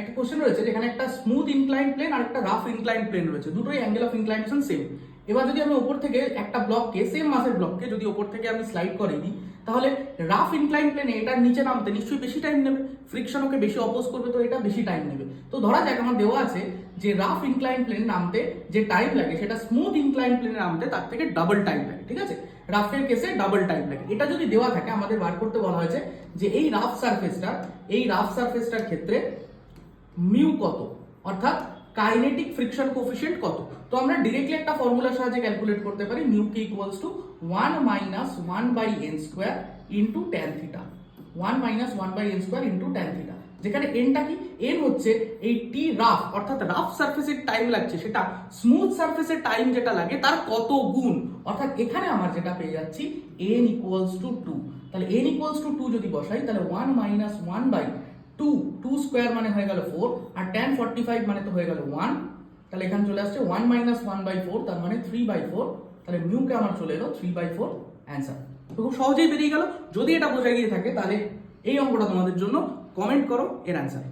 একটা কোশ্চেন রয়েছে যেখানে একটা স্মুথ ইনক্লাইন প্লেন আর একটা রাফ ইনক্লাইন প্লেন রয়েছে। দুটোই অ্যাঙ্গেল অফ ইনক্লাইনেশন সেম এবার যদি আমি ওপর থেকে একটা ব্লককে সেম মাসের ব্লককে যদি ওপর থেকে আমি স্লাইড করে দিই, তাহলে রাফ ইনক্লাইন প্লেনে এটার নিচে নামতে নিশ্চয়ই বেশি টাইম নেবে ফ্রিকশন ওকে বেশি অপোজ করবে, তো এটা বেশি টাইম নেবে। তো ধরা যাক আমার দেওয়া আছে যে রাফ ইনক্লাইন প্লেন নামতে যে টাইম লাগে, সেটা স্মুথ ইনক্লাইন প্লেনে নামতে তার থেকে ডাবল টাইম লাগে, ঠিক আছে? রাফের কেসে ডাবল টাইম লাগে। এটা যদি দেওয়া থাকে, আমাদের বার করতে বলা হয়েছে যে এই রাফ সারফেসটা এই রাফ সারফেসটার ক্ষেত্রে মিউ কত? অর্থাৎ কাইনেটিক ফ্রিকশন কোফিশিয়েন্ট কত? তো আমরা ডিরেক্টলি একটা ফর্মুলার সাহায্যে ক্যালকুলেট করতে পারি mu K equals to one minus one by N square into tan theta one minus one by N square into tan theta যেখানে এনটা কি? এন হচ্ছে এই টি রাফ অর্থাৎ রাফ সারফেসের টাইম লাগছে। সেটা স্মুথ সারফেসের টাইম যেটা লাগে, তার কত গুণ? অর্থাৎ এখানে আমার যেটা পেয়ে যাচ্ছি এন ইকুয়ালস টু টু তাহলে এন ইকুয়ালস টু টু যদি বসাই, তাহলে one minus one by two square মানে হয়ে গেল ফোর আর টেন ফর্টি ফাইভ মানে তো হয়ে গেল ওয়ান তাহলে এখানে চলে আসছে one minus one by four তার মানে থ্রি বাই ফোর তাহলে মিউকে আমার চলে এলো থ্রি বাই ফোর অ্যান্সার তো খুব সহজেই বেরিয়ে গেল। যদি এটা বোঝা গিয়ে থাকে, তাহলে এই অঙ্কটা তোমাদের জন্য কমেন্ট করো, এর অ্যান্সার